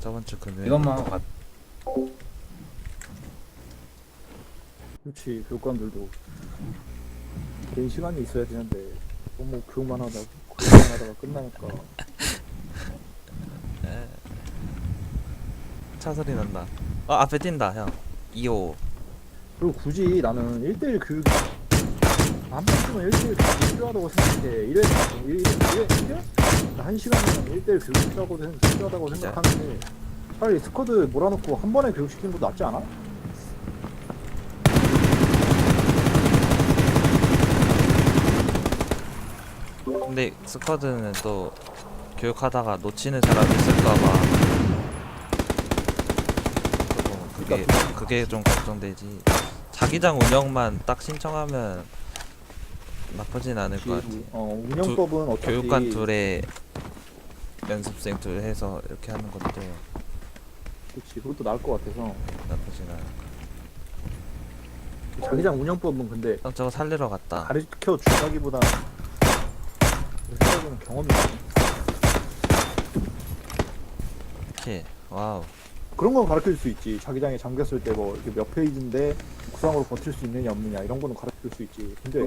저번 주 금요일. 이것만 하고 갔 그렇지 교육관들도 개인 시간이 있어야 되는데 너무 교육만 하다가 교육만 하다가 끝나니까. 차 소리 난다. 어 앞에 뛴다 형. 2호. 그리고 굳이 나는 1대1 교육 한 번쯤은 1대1 교육이 필요하다고 생각해. 1회 1회 1회 1회? 한 시간이면 1대1 교육이 필요하고 생- 필요하다고? 생각하는데 차라리 스쿼드 몰아놓고 한 번에 교육시키는 것도 낫지 않아? 근데 스쿼드는 또 교육하다가 놓치는 사람이 있을까봐 그게 그게 좀 걱정되지 자기장 운영만 딱 신청하면 나쁘진 않을 것 같아 그치, 어, 운영법은 어차피 교육관 둘에 연습생 둘 해서 이렇게 하는 것도 그치 그것도 나을 것 같아서. 나쁘진 않아 자기장 운영법은 근데 형 저거 살리러 갔다. 가르쳐 준다기보다 생각에는 경험이 킬 와우. 그런 건 가르쳐 줄수 있지. 자기장에 잠겼을 때 뭐 이렇게 몇 페이지인데 구상으로 버틸 수 있느냐 없느냐 이런 거는 가르쳐 줄수 있지. 근데